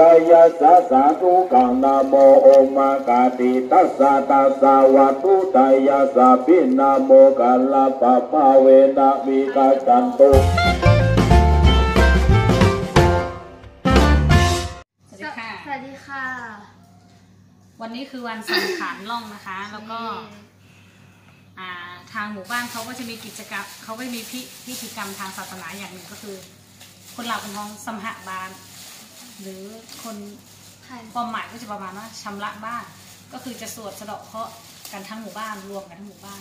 กายสาสาธุกังนาโมโอมากาติตัสสะตัสสะวะตุตายาสาปินาโมกัลลาปะภาเวนะวิกาจันตุสวัสดีค่ะ สวัสดีค่ะ วันนี้คือวันสังขารล่องนะคะ แล้วก็อ่าทางหมู่บ้านเขาก็จะมีกิจกรรมเขาก็มีพิพิธีกรรมทางศาสนาอย่างหนึ่งก็คือ คนเราเป็นท้องสมหบาน หรือคนใช่ความหมายก็จะประมาณว่าชำระบ้าน ก็คือจะสวดสะเดาะเคราะห์กันทั้งหมู่บ้านรวมกันทั้งหมู่บ้าน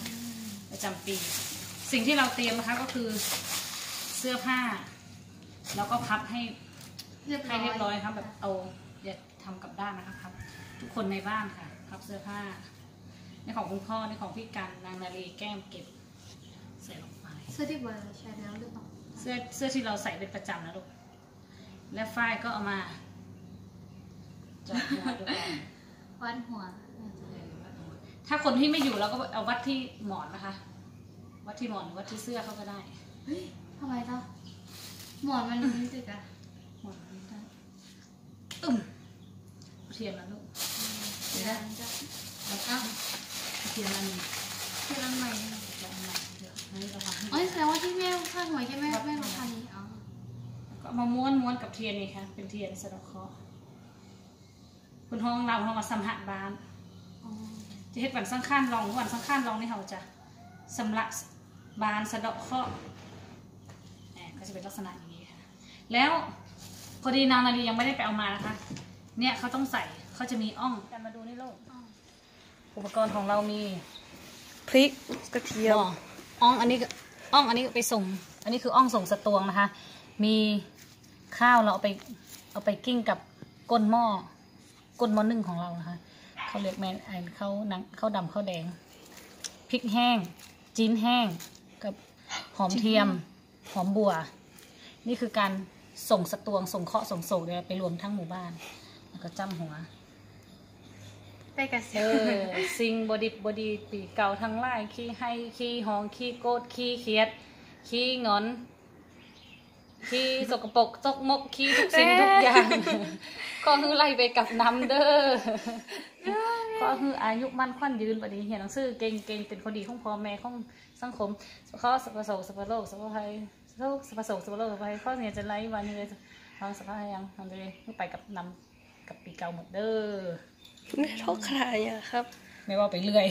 ประจำปี สิ่งที่เราเตรียมนะคะก็คือเสื้อผ้า แล้วก็พับให้เรียบร้ให้อยเรียบร้อยครับแบบเอาอย่าทำกลับด้านนะคะครับ ทุกคนในบ้านค่ะพับเสื้อผ้าในของคุณพ่อในของพี่กันนางนาลีแก้มเก็บใส่ลงไปเสื้อที่เบอร์ใช้แล้วหรือเปล่าเสื้อเสื้อที่เราใส่เป็นประจำนะลูก และฝ้ายก็เอามาจอดหัวด้วยกันวันหัวถ้าคนที่ไม่อยู่เราก็เอาวัดที่หมอนนะคะ วัดที่หมอนหรือวัดที่เสื้อเขาก็ได้เฮ้ยทำไมเนาะหมอนมันรู้สึกอะหมอนได้ตึ้มเทียนนะลูกเดี๋ยวนะจะแล้วก็เทียนอันนี้เทียนอันใหม่เทียนอันไหนเดี๋ยวอันนี้เราทำให้อ๋อแสดงว่าที่แม่ข้างหวยที่แม่แม่มาทำนี้อ๋อ ก็เอามาม้วนม้วนกับเทียนนี่ค่ะ เป็นเทียนสะเดอกเคราะห์คุณห้องเราห้องมาสัมหัสบ้านอ๋อจะเฮ็ดวันสังข้านลองวันสังข้านลองนี่เขาจะสำลักบานสะเดาะเคราะห์แหมก็จะเป็นลักษณะอย่างนี้ค่ะ แล้วพอดีนางนาลียังไม่ได้ไปเอามานะคะ เนี่ยเขาต้องใส่เขาจะมีอ่องกันมาดูนี่ลูกอ๋ออุปกรณ์ของเรามีพริกกระเทียมบ่ออ่องอันนี้ก็อ่องอันนี้ไปส่ง อันนี้คืออ่องส่งสตวงนะคะ มี ข้าวเราเอาไปเอาไปกิ้งกับก้นหม้อก้นหม้อนึ่งของเรานะคะเขาเรียกแมนไอข้าวนังข้าวดำข้าวแดงพริกแห้งจีนแห้งกับหอมเทียมหอมบัว นี่คือการส่งสตวงส่งเคราะห์ส่งโศกเนี่ยไปรวมทั้งหมู่บ้าน แล้วก็จ้ำหัวไปกระเซีเอยอสิ่งบดิบบดีปีเก่าทั้งหลายขี้ให้ขี้หองขี้โกดขี้เขียดขี้งอน ขี้สกปรกจกมกขี้ทุกสิ่งทุกอย่าง ก็คือไล่ไปกับน้ำเด้อก็คืออายุมั่นขวัญยืนบัดนี้เรียนหนังสือเก่งเก่งเป็นคนดีของพ่อแม่ของสังคมข้อสัพพโสสัพพโลกสัพพภัยโลกสัพพโสสัพพโลกสัพพภัยข้อเนี่ยจะไล่วันนี้เลยทางสัพพะยังทางเลยไปกับน้ำกับปีเก่าหมดเด้อไม่ทอกขนาดเนี้ยครับไม่ว่าไปเรื่อย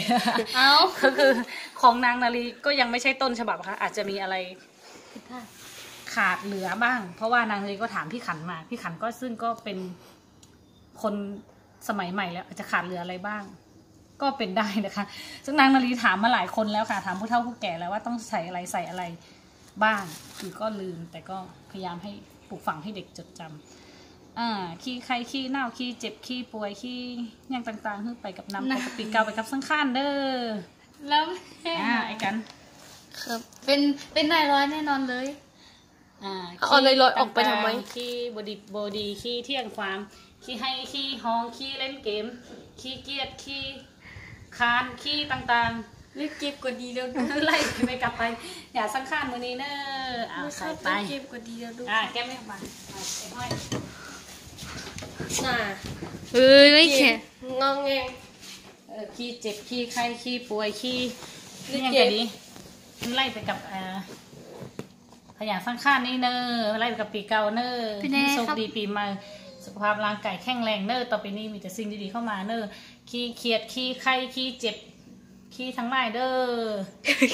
เอาก็คือของนางนาลีก็ยังไม่ใช่ต้นฉบับค่ะ อาจจะมีอะไรผิดพลาด ขาดเหลือบ้าง เพราะว่านางนาลีก็ถามพี่ขันมา พี่ขันก็ซึ่งก็เป็นคนสมัยใหม่แล้วอาจจะขาดเหลืออะไรบ้าง ก็เป็นได้นะคะ ซึ่งนางนาลีถามมาหลายคนแล้วค่ะ ถามผู้เฒ่าผู้แก่แล้วว่าต้องใส่อะไรใส่อะไรบ้าง คือก็ลืมแต่ก็พยายามให้ปลูกฝังให้เด็กจดจำอ่าขี้ใครขี้เน่าขี้เจ็บขี้ป่วยขี้หยังต่างๆขึ้นไปกับน้ำปกติเกาไปกับสังข้านเด้อแล้วแม่อ่าไอ้กัน ครับ เป็นเป็นนายร้อยแน่นอนเลย อ่าเอาเลยลอยออกไปทำไมขี้บดีบดีขี้เที่ยงความขี้ให้ขี้ห้องขี้เล่นเกมขี้เกียจขี้คานขี้ต่างรีบเก็บกว่าดีแล้วดูๆ ไล่ไปกลับไป อย่าสังข้านมือนี้เนอะอ่าใส่ไป เก็บกว่าดีแล้วดูอ่าแก้มไม่ออกมาอ่าไอ้ห้อยน่าเฮ้ยไม่แข็งงองแงง เออขี้เจ็บขี้ไข้ขี้ป่วยขี้นี่นี่ยังเจ็ไงบดีไล่ไปกับอ่า ขยันสังข้านนี่เนอะไล่ไปกับปีเก่าเนอะพี่แน่โชคครับดีปีใหม่สุขภาพร่างกายแข็งแรงเนอะต่อไปนี้มีแต่สิ่งดีๆเข้ามาเนอะขี้เกียดขี้ไข้ขี้เจ็บขี้ทั้งหลายเด้อ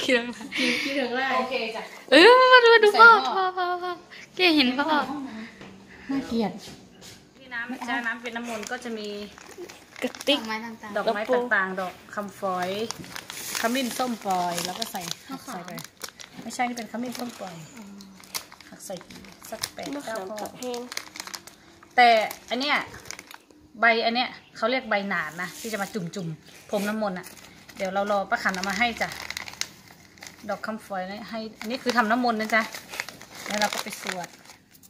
คิดอะไรคิดถึงแรกโอเคจ้ะเออมาดูมาดูใส่พ่อพ่พ่ออพ่อพ่อแกเห็นพ่อน่าเกลียดที่น้ำจ้าน้ำเป็นน้ำมนต์ก็จะมีกระดติอกกไม้ต่างดอกไม้กระปุกต่างๆ ดอกคำฝอยขมิ้นส้มปล่อย แล้วก็ใส่หักใส่ไปไม่ใช่นี่เป็นขมิ้นส้มปล่อยหัก ใส่สักแปดมะเก้าขามข้อตัดแห้งแต่อันเนี้ยใบอันเนี้ยเขาเรียกใบหนานนะที่จะมาจุ่มๆผมน้ำมนต์อะ เดี๋ยวเรารอป้าขันเอามาให้จ้ะดอกคำฝอยนะให้อันนี้คือทำน้ำมนต์นะจ๊ะแล้วเราก็ไปสวด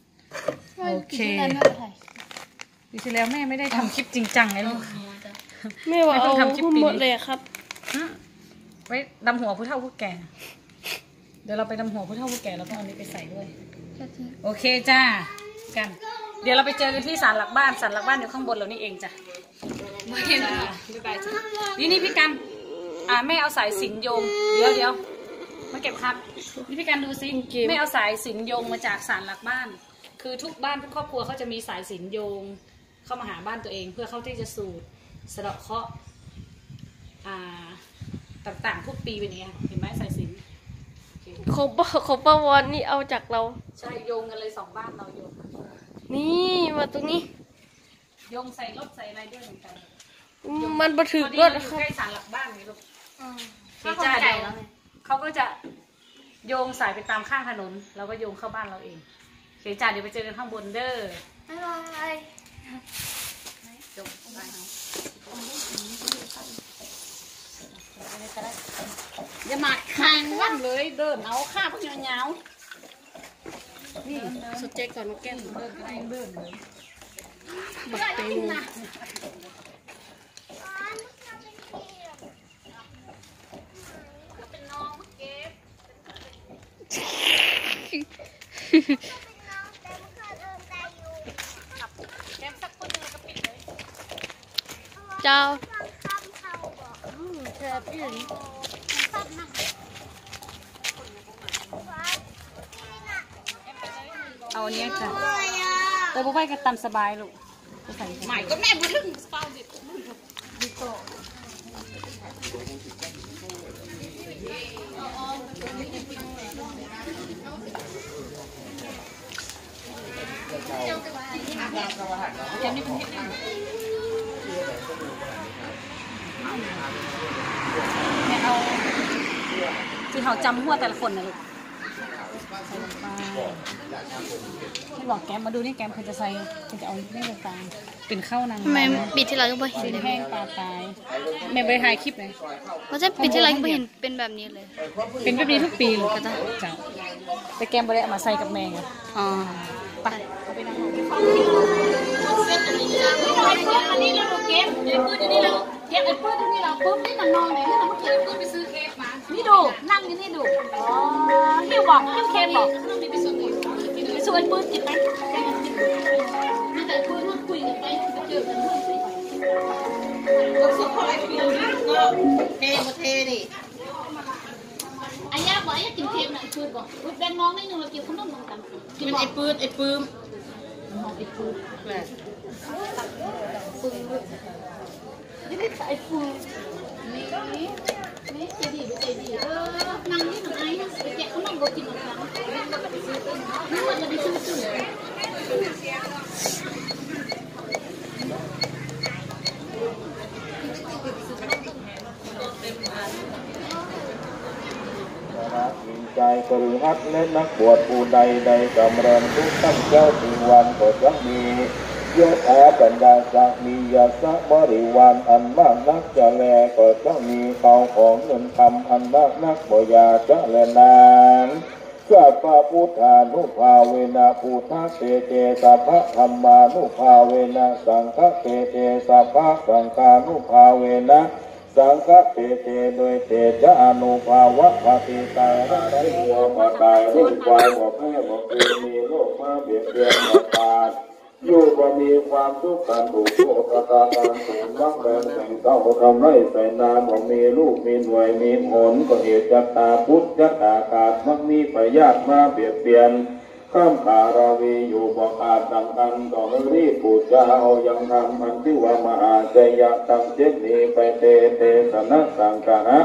ๆโอเคกินที่ร้านไม่เป็นไรปีที่แล้วแม่ไม่ได้ทำคลิปจริงจังไงลูกไม่ว่าไม่ต้เอาองทำคลิปหุ้มปีนี้หมดเลยอะครับอืมไว้ดำหัวผู้เฒ่าผู้แก่ เดี๋ยวเราไปดำหัวผู้เฒ่าผู้แก่แล้วก็เอาอันนี้ไปใส่ด้วย โอเคจ้ากันเเดี๋ยวเราไปเจอกันที่ศาลหลักบ้านศาลหลักบ้านอยู่ข้างบนเรานี่เองจ้ะไม่เห็นอ่าบ๊ายบายจ้ะนี่นี่พี่กันอ่าแม่เอาสายสิญจนโยงเดี๋ยวเดี๋ยวมาเก็บครับนี่พี่กันดูสิแม่เอาสายสิญจนโยงมาจากศาลหลักบ้าน คือทุกบ้านทุกครอบครัวเขาจะมีสายสิญจนโยง เข้ามาหาบ้านตัวเองเพื่อเขาที่จะสูดสะเดาะเคราะห์อ่าต่างๆทุกปีเป็นอย่างเงี้ยเห็นไหมสายสิญจน โอเคโคเปอร์โคเปอร์วอนนี่เอาจากเรา ใช่โยงกันเลยสองบ้านเราโยงนี่มาตรงนี้ โยงใส่รถใส่อะไรด้วยเหมือนกันมันบัถึกพอดีรถเราอนะคยู่รับใกล้ศาลหลักบ้านไงลูกถ้าคนไก่แล้วไงเขาก็จะโยงสายไปตามข้างถนนเราก็โยงเข้าบ้านเราเองโอเคจ้าเดี๋ยวไปเจอกันข้างบนเด้อบ๊ายบายจบไป อย่ามาคางวันเลยเดินเอาข้าพวกเงาๆนี่สนใจก่อนแก้มเดินก็ได้เดินเลยบักเตงเป็นน้องเก็บแกมสักคนหนึงแล้วก็ปิดเลยเจ้าแค่พี่ เอาอันนี้ค่ะเออบุ้ไปก็ตามสบายลูกใหม่ก็แม่บุ้ถึงสปาดิบแกมนี่เป็นที่หน แม่เอาที่เขาจำหัวแต่ละคนนะลูกใส่ลงไปให้บอกแกมมาดูนี่แกมเคยจะใส่เคยจะเอานี่ลงไปเป็นข้าวนางทำไมปิดที่ไรก็ไม่เห็นเป็นเลยแห้งปลาตายแม่ไปถ่ายคลิปเลยเพราะจะปิดที่ไรก็ไม่เห็นเป็นแบบนี้เลย เป็นแบบนี้ทุกปีเลยก็จะเจ้าแต่แกมไปได้เอามาใส่กับแมงอะอ๋อไปเอาไปนั่งร อกินข้าวอันนี้เราเก็บไอ้ปืนอันนี้เราเก็บไอ้ปืนอันนี้เราปุ๊บนี่มันนอนไหนนี่เราเมื่อกี้ไอ้ปืนไปซื้อเค้กมา นี่ดู นั่งอยู่นี่ดูอ๋อหิวบอกหิวเค้กบอกไปซื้อไปซื้อไอ้ปืนกินไหมนี่แต่ไอ้ปืนมันคุยกันไปไปเจอกันเพื่อนสิก็ซื้อของไอ้ปืนนะก็เทมาเทดิอายาบอกอายากินเค้กนะไอ้ปืนบอกอุ๊ยแบนน้องนิดนึงเรากินขนมนมกันกินไอ้ปืนไอ้ปืนไอ้ปืนแหละปื นนี่ไม่ใช่ไอ้ปืนนี่นี่ใจดีใจดีเออนั่งนี่หน่อยไปแกะเขานมก็กินเหมือนกันนี่มันจะไปซื้อซื้อใจกรุฮัดและนักบวชผู้ใดใดกำเริญทุกตั้งเจ้าถึงวันก็จะมี ยศอาบรรดาศักดิ์มียศบริวารอันมากนักจะแลก็จะมีเก่าของเงินคำอันมากนักบ่อยาจะแลนานสัพพะพุทธานุภาเวนะพุทธเตเตสัพพะธรรมานุภาเวนะสังฆเตเตสัพพะสังฆานุภาเวนะสังฆเตเตโดยเตจะอนุภาวะปฏิตารักที่หัวมาตายรุ่นควายบ่แพ้บ่เคยมีโรคมาเบียดเบียนมาตาด อยู่บ่มีความทุกข์กันถูกโทษกระตาการสูงรักแรงแต่งเต้าทำไรใส่นาบ่มีลูกมีหน่วยมีผลก็เหตุจัตตาพุทธจัตตากาศมักมีพยาธิมาเบียดเบียนข้ามขาราวีอยู่บอกอาจดังกันก็รีบปูจาเอายังทำมันที่ว่ามหาเจยะตังเจนีไปเตเตสนะสังกะนะ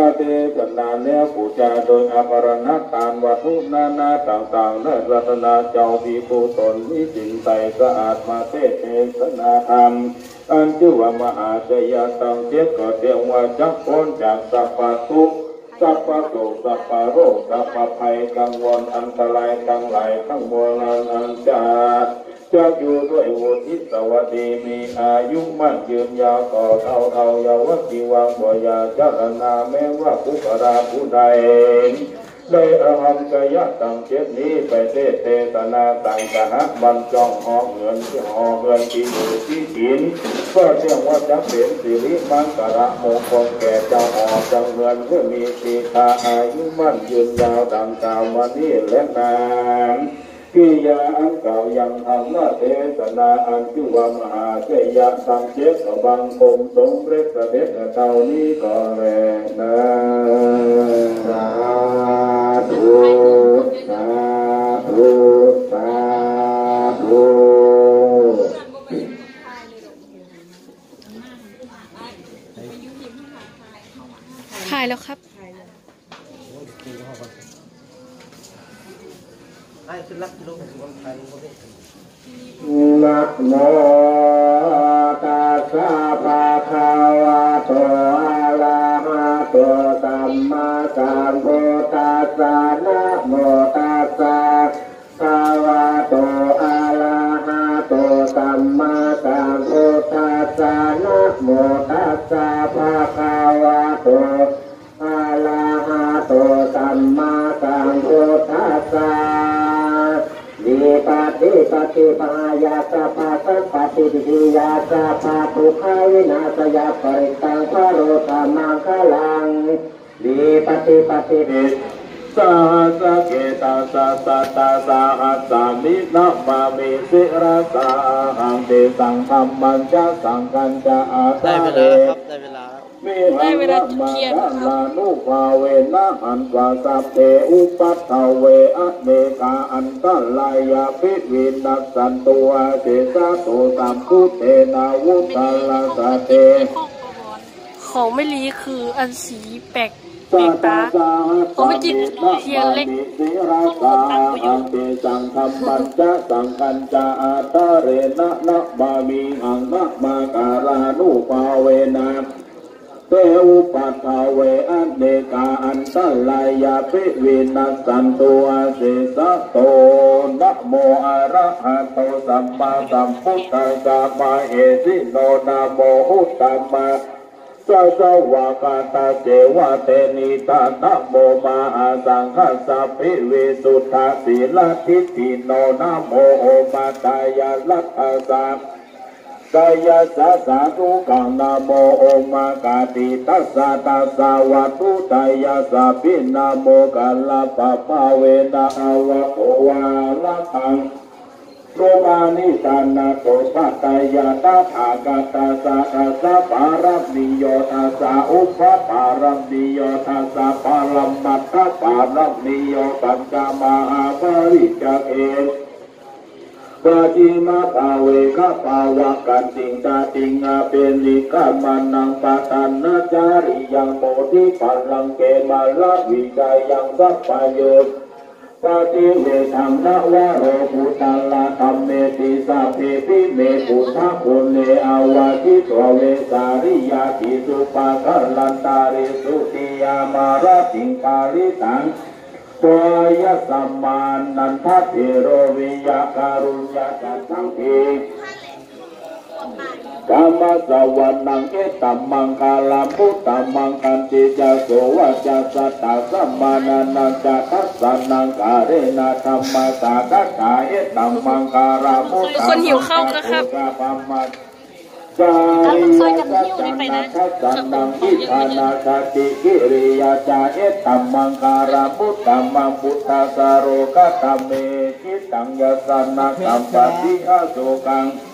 าเตสนาแล้วปูจาโดยอภรณตานวัตถุนานาต่างๆในรัตนาเจ้าปีปูตนนิสินใจสะอาดมาเทศเทศนาธรรมอันชื่อว่ามหาเจยะตังเจก็เรียกว่าจักพ้นจากสัพพะทุกสัพพะโสสัพพะโรคสัพพะภัยกังวลอันตรายทั้งหลายทั้งมวลนั้นอันจะ จะอยู่ด้วยวุฒิสวัสดีมีอายุมั่นยืนยาวต่อเท่าเท่ายาวกีวังบ่ยาจารณาแม้ว่าผู้กราผู้ใดได้อหันกยะตังเจ็ดนี้ไปเทศเทศนาตังกะหะบรรจองหอเงินที่หอเงินที่อยู่ที่หินก็เรียกว่าจะเป็นสิริมังกระมงคลแก่เจ้าหอจังเงินเพื่อมีสีทาอายุมั่นยืนยาวดังกล่าวมานี้และนาน กิยาอันเก่ายังธรรมเทศนาอันชื่อว่ามหาเจยะสังเจตบังคมสมเร็จเด็จเท่านี้ก็แลนะสาธุสาธุสาธุถ่ายแล้วครับ นะโมตัสสะภะคะวะโตอะระหะโตสัมมาสัมพุทธะนะโมตัสสะภะวะโตอะระหะโตสัมมาสัมพุทธะนะโมตัสสะภะคะวะโตอะระหะโตสัมมาสัมพุทธะ lúc thì con thấy có biết นะโมตัสสะภะคะวะโตอะระหะโตสัมมาสัมพุทธัสสะนะโมตัสสะภะคะวะโตอะระหะโตสัมมาสัมพุทธัสสะนะโมตัสสะภะคะวะโตอะระหะโตสัมมาสัมพุทธัสสะดีปฏิปฏิปายาสะปะสัมปฏิทิยาสะปะทุกขวินาศยาปริตังพะโรธรรมังคลังดีปฏิปฏิดิสาสะเกตาสะสัตตาสาหัสสามินะมามิสิระสาหังเตสังธรรมันจะสังกันจะอาได้ตาเวลาครับ ได้เวลาเวลาจุดเทียนลานุภาเวนะอันวาสัพเพอุปัตถเวอะเนกาอันตลายาภิวินัสสันตัวเสสะโตสัมพุเตนาวุตลาสเตของไม่ลีคืออันสีแปลกแปลกตตาตาผมไม่กินเทียนเล็กสิราสาอันเตสังธรรมัญจะสังคัญจะอาตาเรนะนะบามีหังนะมาการานุภาเวนะ เตอุปัฏฐาเวอันเนกาอันตลายาภิวินัสสันตัวเสสะโตนะโมอะระหะโตสัมมาสัมพุทธัสสะมาเอสิโนนะโมอุตตมะสะสวากาตาเจวะเตนิตานะโมมาอาสังฆสัพพิวิสุทธาสีลทิฏฐิโนนะโมโอมาตายาลัตถะสัม กายสะสาธุกังนาโมโอมากาติตัสสะตัสสะวะตุตายาสะพินาโมกัลลาปะปะเวนะอาวะโอวาละทังโรมานิสานาโตปัตายาตาถากาตาสะตัสะปารัมนิโยตัสสะอุปปารัมนิโยตัสสะปารัมมัตตะปารัมนิโยปัญจมหาปริจเก ปาจิมาภาเวกะภาวะกันติงตาติงอาเป็นิกามานังปะตันนาจาริยังโมทิปัลลังเกมาลวิจายังสัพพโยปาติเวทังนะวะโรพุตัลลาธรรมเมติสัพเพปิเมปุทธะคุณเลอาวาทิโตเวสาริยาติสุปะคะลันตาริสุติยามาราติงปาริตัง ตัวยะสัมมานันทเทโรวิยาการุญญาจัตตังเองกามสวรรนังเอตัมมังคาลามุตตัมมังกันติจาโสวะจัสสตตาสัมมานันนังจัตตัสสะนังกาเรนะธรรมสากักาเอตัมมังคารามุตตัมคนหิวข้าวนะครับกายยัสสันนัทัสสันนัง อิทานาคติกิริยาจาเอตัมมังการามุตตัมมังพุทธาสาโรกตัมเมกิตังยัสสันนักัมปติอาโสกังเ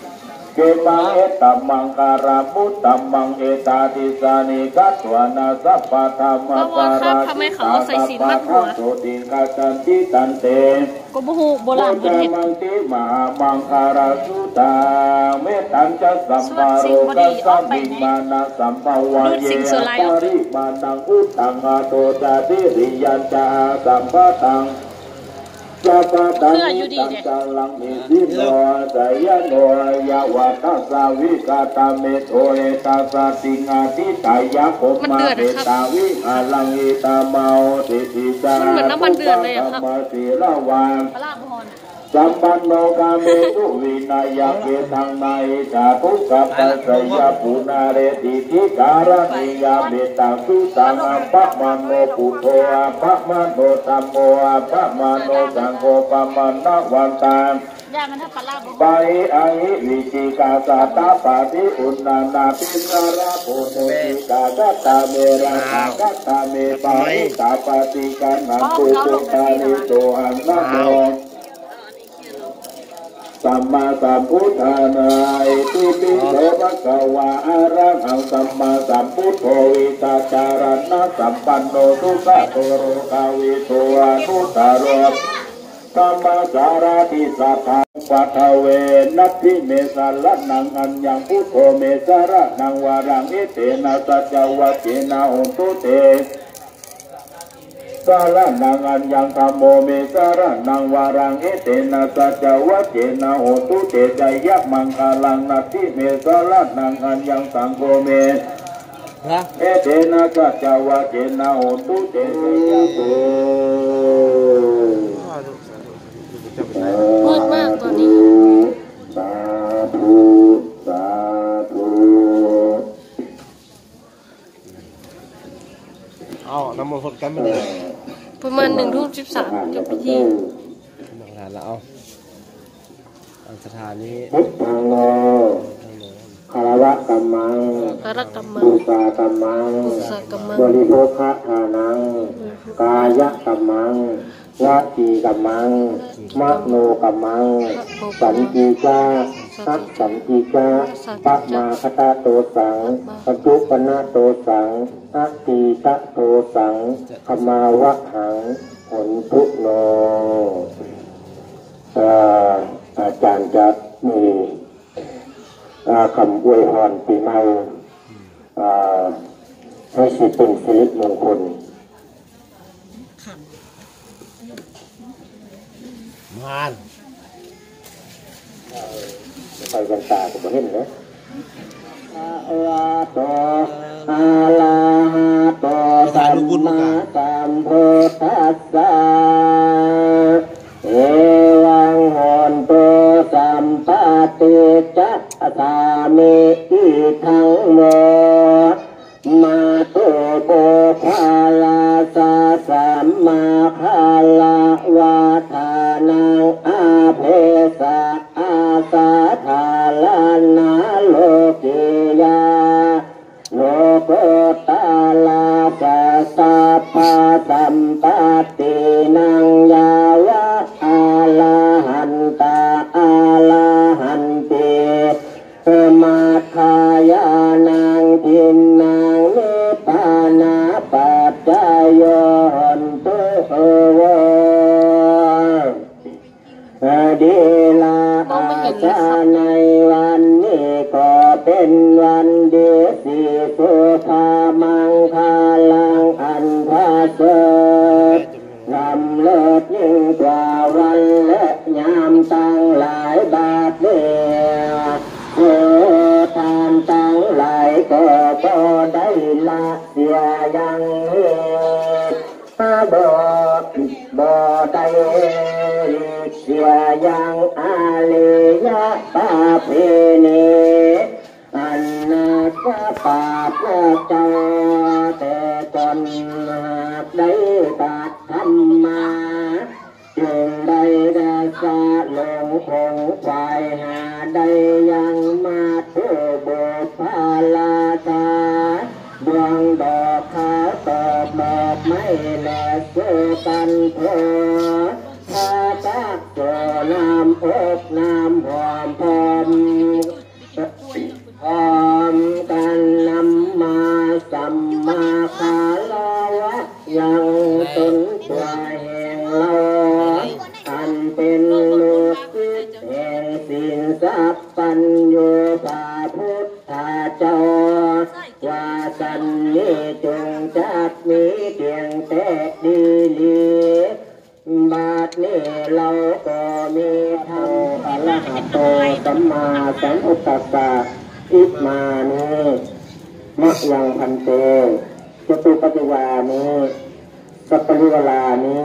กมังเอตัมมังการามุตตัมมังเอตาติสานิกัตวานาสัพพะธรรมปาราทำไมเขาเอาใส่ศีลมัดหัวโสติกาตันติตันเตก็บ่ฮู้โบราณเพิ่นเฮ็ดมังติมหามังคาราสุตาเมตัญจะสัมปาโรกัสสะมิมานาสัมภวะเยปริมาณังอุตตังอาโตจาติริยัญจาสัมปะตัง สัพพะตังตังจังลังมิสิโนสยโนยาวะทัสสาวิกาตาเมโทเอตัสสะติงาทิตายะโคมาเมตาวิอาลังอิตามาโอติติจามันเหมือนน้ำมันเดือดเลยอะครับธรรมสีละวานปลาบ่ฮอน สัมปันโนกาเมตุวินายเกทังนายจาตุกัปปะสยาปุนาเรติทิการณิยาเบตังสุตังอัปปะมันโนปุโตอัปปะมันโนตัมโมอัปปะมันโนสังโฆปะมันนวันตามย่ามันถ้าปไปอหิวิจิกาสาตาปาติอุณนานาปิสาราปุโนติกากัตตาเมราคากัตตาเมปาริตาปฏิกันนันตุตุตาลิโตหันนะโม สัมมาสัมพุทธานาอิติปิโสภะคะวะอะระหังสัมมาสัมพุทโธวิตาจารณะสัมปันโนทุกขะโตโรกาวิโตอนุตตรโกัมมาสาราติสัทธาปัทเวนัตถิเมสัลลันังอัญญังพุทโธเมสาระนังวารังเอเตนะสัจจวัจเจนะโหตุเต สาระนังอัญญังธรรมโมเมสาระนังวารังเอเตนะสัจจวัจเจนะโหตุเตใจยักมังคาลังนัตถิเมสาระนังอัญญังสังโฆเมนะเอเตนะสัจจวัจเจนะโหตุเตใจยักโตสาธุสาธุจะไปไหนมืดมากตอนนี้สาธุสาธุเอาน้ำมันต์พดกันไปเลย ประมาณหนึ่งทุ่มสิบสามจบพิธีนั่งทานแล้วเอาเอาสถานนี้พุทธังโลทางโน้นคารวะกัมมังพระกรรมังบูชากัมมังอุสากรรมังบริโภคทานัง กายกัมมังวาจีกัมมังมโนกัมมัง สันติจา สัตสันติจาปะมาคตาโตสังปัจจุปนาโตสังอัตติตะโตสังขมาวะหังผลทุโนเอ่ออาจารย์จะมีอ่าคำอวยพรปีใหม่อ่าให้สิเป็นสิริมงคลมาน ไปกันตาก็บ่เห็นเลยอะลาโตอะลาหะโตสัมมาสัมพุทธัสสะเอวังหนโตสัมปติจัตตามิอิทังหมมาตุโกภาลาสาสัมมาคาลาวาท สัมปตินังยาวะอาลาหันตาอาลาหันติมาคายานังทินนางนิ เราก็มีธรรมอรหัตโตสัมมาสัมพุทธัสสะอิมานีมะยังพันเตจตุปัจจวานีสัพพริวลานี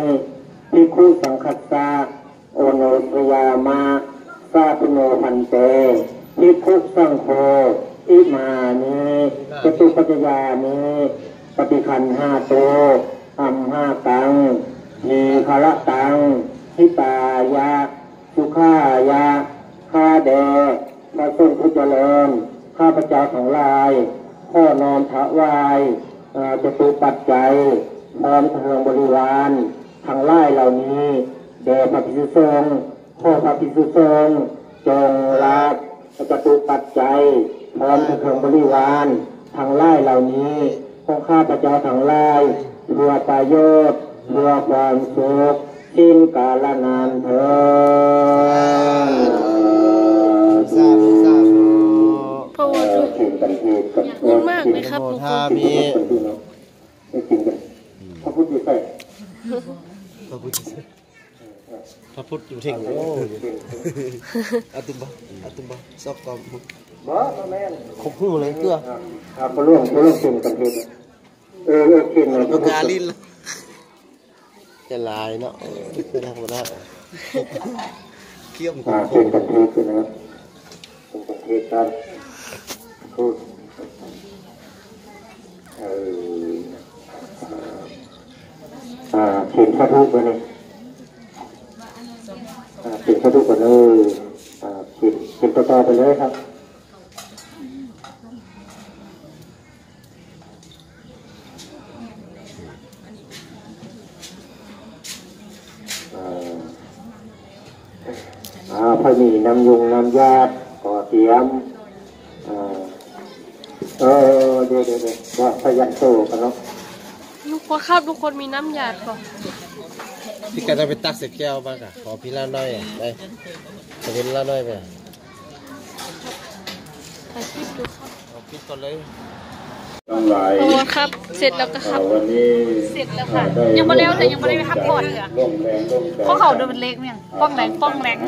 พิคุสังคัสสะโอโนสยามาสาพุโนพันเตพิคุสังโฆอิมานิจตุปัจจยานิปฏิคันห้าโตอัมห้าตังมีภาระตัง ทิตายาสุขายาข้าแดพระทรงผู้เจริญข้าพระเจ้าทั้งลายพ่อนอมถวายอ่าจตุปัจจัยพร้อมทางบริวารทั้งหลายเหล่านี้แด่พระพิสุทรงพ่อพระพิสุทรงจงรับจตุปัจจัยพร้อมทั้งบริวารทางไล่เหล่านี้ของข้าพระเจ้าทั้งไล่เพื่อประโยชน์เพื่อความสุข สิ้นกาลนานเถิดสาธุสาธุเพราะว่าเออถึงกันทีกับขอบคุณมากเลยครับโมทุกคทานมีไม่จริงกันพระพุทธเจ้าพระพุทธพระพุทธอยู่ที่โอ้อาตุมบะอาตุมบะซอกกอมบ่แม่นครบหูเลยเกลือครับพระร่วงพระร่วงกินกันทีเออเออกินเลยลูกกาลิน จะลายเนาะไม่ธรรมดาเขี้ยมอ่ากินกันทีคือนะครับกินกันทีกันพูดเอออ่ากินพระทุกข์ไปเลยอ่ากินพระทุกข์ไปเลยอ่ากินกินต่อๆไปเลยครับ อ่าอ่าพอมี น้ำยุงน้ำยาดก่อเตรียมอ่าเออเดี๋ยวเดี๋ยวเดี๋ยวว่าพยัญโตกันเนาะทุกคนครับทุกคนมีน้ำหยาดก่อนพี่กันจะไปตักเสร็จแก้วบ้างอะขอพี่ละน้อยได้จะเป็นละน้อยไปถ่ายคลิปดูครับเอาคิดก่อนเลยทั้ง หลายโอ้ครับ เสร็จแล้วก็ครับ วันนี้เสร็จแล้วค่ะ ยังไม่แล้วแต่ยังไม่ได้ไปพักผ่อนเลยอะร่วมแรงร่วมใจเพราะเขาเดินเป็นเล็กเนี่ยป้องแรงป้องแรง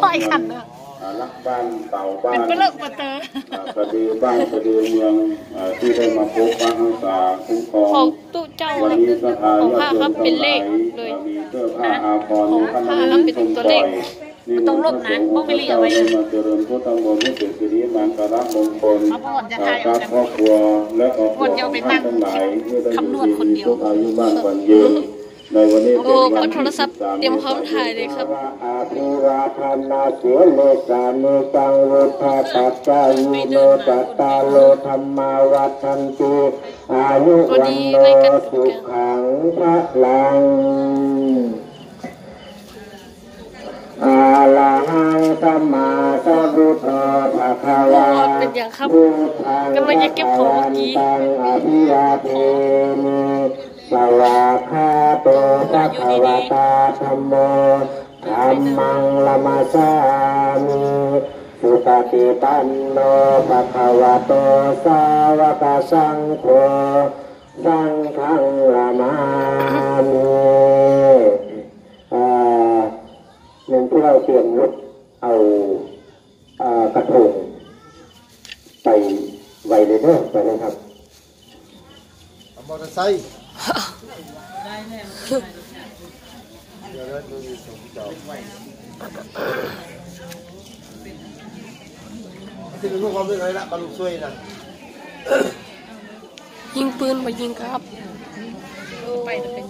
ค่อยขันเนอะอ่ารักบ้านเต่าบ้าเป็นนเปลือกเปเตออ่ากระดือบ้านกระดือเมืองอ่าที่ได้มาพบพระหังษาคุ้มครองของตู้เจ้าวันครับนี้สถานของผ้าครับเป็นเลขเลยมีเสื้อผ้าอาภรณ์ของผ้าครับเป็นตัวเลข มันต้องลบนะเพราะไม่เรียกไว้นะมาเจริญพุทธมนต์ให้เกิดสิริมังคลมงคลเอาพ่อจะทายครัเอาบกันครอบครัวและครอบครัววันเดียวไปตั้งทั้งหลายเพื่อได้คำนวณคนเดียวสุขอายุมากกว่ายืนในวันนี้โอ้เป็นวันเปิดโทรศัพท์เตรียมพร้อมถ่ายเลยครับอาภิวาทนาเสียโลกาเนกังวุฒาปัจจายุโนจัตตาโลธรรมาวัฏันติอายุวันโนสุขังพระลัง สัมมาสัมพุทโธภะคะวาเป็นอย่างครับกำลังจะเก็บของเมื่อกี้อภิยาเทมิสวาคาโตภะคะวะตาธัมโมธัมมังละมาสามิสุปฏิปันโนภะคะวะโตสาวกสังโฆสังฆังละมามิอ่าหนึ่งที่เราเตรียมรถ เอาอ่ากระทงไปไวเลยเด้อไปเลยครับเอามอเตอร์ไซค์เดี๋ยวเราดูสองจอบที่ลูกเขาไม่เลยละบรรลุช่วยนะยิงปืนมายิงครับ ไปแต่เป็น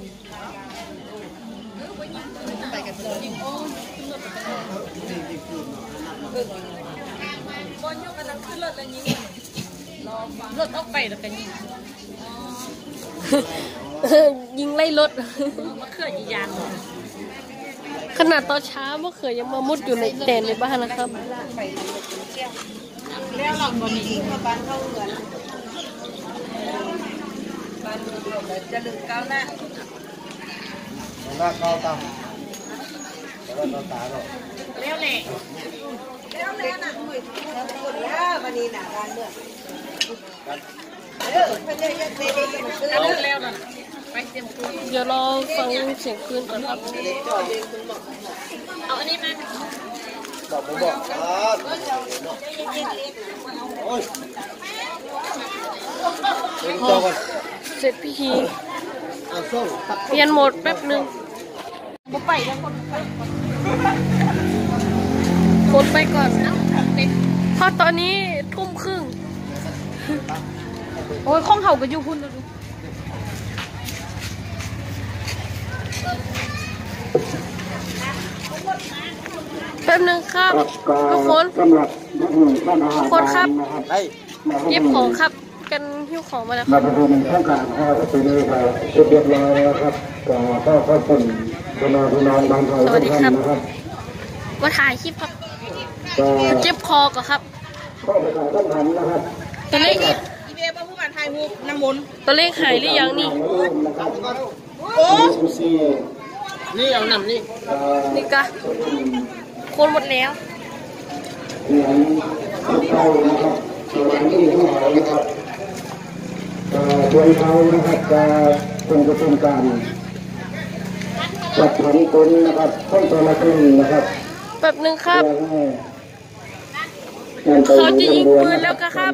รถต้องไปแล้วกันยิงยิงไล่รถมาเคลื่อนอียานขนาดตอนเช้าเมื่อเคยยังมามุดอยู่ในเต็นท์ในบ้านนะครับแล้วหลังบนนี้บ้านเข้าเหมือนบ้านเมือนจะลึกก้าวหน้าหน้าก้าวต่ำ แล้ววันนี้น่ะร้านเมื่อเออเพื่อนเยอะๆเด็กๆมาซื้อแล้วแล้วน่ะไปเตรียมตัวเดี๋ยวรอฟังเสียงปืนก่อนครับเอาอันนี้มาบอกผมบอกครับเอก่อนเสร็จพิธีเอาส้มตักเปลี่ยนโหมดแป๊บหนึ่งบ่ไปแล้วคนไป กดไปก่อนเพราะตอนนี้ทุ่มครึ่ง โอ้ยข้องเห่าก็อยู่พุ่นแล้วดูแป๊บหนึ่งครับทุกคนสำหรับนักหนึ่งท่านอาหารคนครับนะครับได้เก็บของครับกันหิ้วของมาแล้วคมารับประชุมท่านการข้าวปีนี้ครับเสร็จเรียบร้อยแล้วครับก็ก็ขอบคุณพี่น้ องพี่น้องบางท่านทุกท่านนะครับมาถ่ายคลิปครับคก็เจ็บคอก่อนครับข้อประกาศต้องทำนะครับตัวเลขอีเมลมาผู้มาถ่ายรูปน้ำมนต์ตัวเลขหายหรือยังนี่นะครับโอ้ซูซี่นี่เอานำนี่เอ่อนี่กะคนหมดแล้วเหรียญเข้านะครับส่วนที่ทั้งหลายนะครับเอ่อชวนเขานะครับจะคงจะเป็นการ จัดผังตนนะครับให้ตัวละครึ่งนะครับแบบหนึ่งครับเพื่อให้งานไปเขาจะยิงปืนแล้วก็ครับ